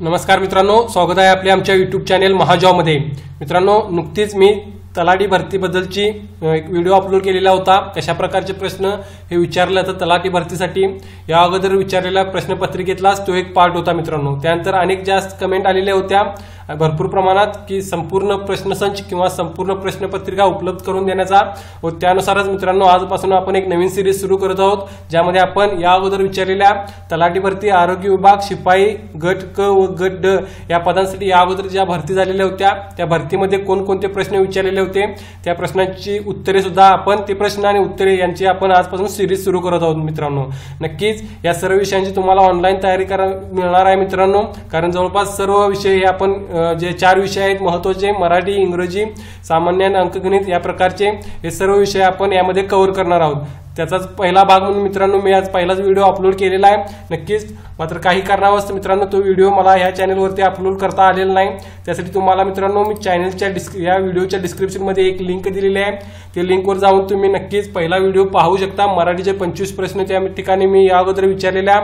नमस्कार मित्रांनो स्वागत आहे आपल्या आमच्या युट्यूब चॅनेल महाजॉमध्ये. मित्रांनो नुकतीच मी तलाठी भरतीबद्दलची एक व्हिडिओ अपलोड केलेला होता. कशा प्रकारचे प्रश्न हे विचारलं तर तलाठी भरतीसाठी या अगोदर विचारलेल्या प्रश्नपत्रिकेतलाच तो एक पार्ट होता मित्रांनो. त्यानंतर अनेक जास्त कमेंट आलेल्या होत्या. भरपूर प्रमाणात की संपूर्ण प्रश्नसंच किंवा संपूर्ण प्रश्नपत्रिका उपलब्ध करून देण्याचा व त्यानुसारच मित्रांनो आजपासून आपण एक नवीन सिरीज सुरू करत आहोत ज्यामध्ये आपण या अगोदर विचारलेल्या तलाठी भरती आरोग्य विभाग शिपाई गट क व गट ड या पदांसाठी या अगोदर ज्या भरती झालेल्या होत्या त्या भरतीमध्ये कोणकोणते प्रश्न विचारलेले होते त्या प्रश्नांची उत्तरे सुद्धा आपण ते प्रश्न आणि उत्तरे यांची आपण आजपासून सिरीज सुरू करत आहोत मित्रांनो. नक्कीच या सर्व विषयांची तुम्हाला ऑनलाईन तयारी करा मिळणार आहे मित्रांनो. कारण जवळपास सर्व विषय हे आपण जे चार विषय आहेत महत्त्वाचे मराठी इंग्रजी सामान्य आणि अंकगणित या प्रकारचे हे सर्व विषय आपण यामध्ये कव्हर करणार आहोत. त्याचाच पहिला भाग म्हणून मित्रांनो मी आज पहिलाच व्हिडिओ अपलोड केलेला आहे. नक्कीच मात्र काही कारणावस्त मित्रांनो तो व्हिडिओ मला ह्या चॅनलवरती अपलोड करता आलेला नाही. त्यासाठी तुम्हाला मित्रांनो मी चॅनलच्या डिस्क या व्हिडिओच्या डिस्क्रिप्शनमध्ये एक लिंक दिलेली आहे. ते लिंकवर जाऊन तुम्ही नक्कीच पहिला व्हिडिओ पाहू शकता. मराठीचे पंचवीस प्रश्न त्या ठिकाणी मी या अगोदर विचारलेल्या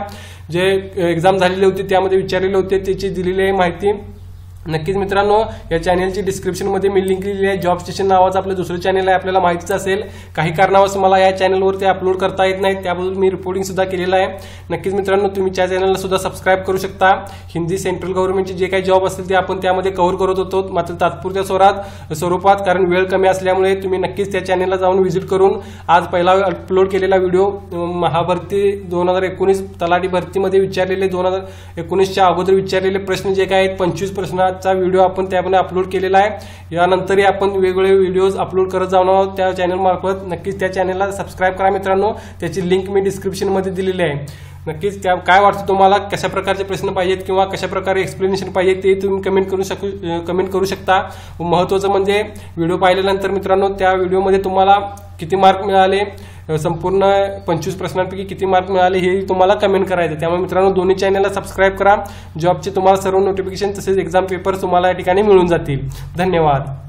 जे एक्झाम झालेले होते त्यामध्ये विचारलेले होते त्याची दिलेली आहे माहिती. नक्कीच मित्रांनो या चॅनलची डिस्क्रिप्शनमध्ये मी लिंक दिलेली आहे. जॉब स्टेशन नावाचं आपलं दुसरं चॅनल आहे आपल्याला माहितीच असेल. काही कारणावश मला या चॅनलवरती अपलोड करता येत नाही त्याबद्दल मी रिपोर्टिंग सुद्धा केलेलं आहे. नक्कीच मित्रांनो तुम्ही त्या चॅनलला सुद्धा सबस्क्राईब करू शकता. हिंदी सेंट्रल गव्हर्नमेंटचे जे काही जॉब असतील ते आपण त्यामध्ये कव्हर करत होतो. मात्र तात्पुरत्या स्वरात स्वरूपात कारण वेळ कमी असल्यामुळे तुम्ही नक्कीच त्या चॅनलला जाऊन व्हिजिट करून आज पहिला अपलोड केलेला व्हिडिओ महाभरती दोन हजार एकोणीस तलाठी भरतीमध्ये विचारलेले दोन हजार एकोणीसच्या अगोदर विचारलेले प्रश्न जे काय आहेत पंचवीस प्रश्न चा व्हिडिओ आपण त्यामध्ये अपलोड केलेला आहे. यानंतरही आपण वेगवेगळे व्हिडिओज अपलोड करत जाणार आहोत. त्या चॅनल मार्फत नक्कीच त्या चॅनलला सबस्क्राईब करा मित्रांनो. त्याची लिंक मी डिस्क्रिप्शनमध्ये दिलेली आहे. नक्कीच त्या काय वाटतं तुम्हाला? कशा प्रकारचे प्रश्न पाहिजेत किंवा कशा प्रकारे एक्सप्लेनेशन पाहिजे ते तुम्ही कमेंट करू शकू कमेंट करू शकता. महत्त्वाचं म्हणजे व्हिडिओ पाहिल्यानंतर मित्रांनो त्या व्हिडिओमध्ये तुम्हाला किती मार्क मिळाले? संपूर्ण पंचवीस प्रश्नांपैकी किती मार्क मिळाले हे तुम्हाला कमेंट करायचं. त्यामुळे मित्रांनो दोन्ही चॅनलला सबस्क्राईब करा. जॉबचे तुम्हाला सर्व नोटिफिकेशन तसेच एक्झाम पेपर तुम्हाला या ठिकाणी मिळून जातील. धन्यवाद.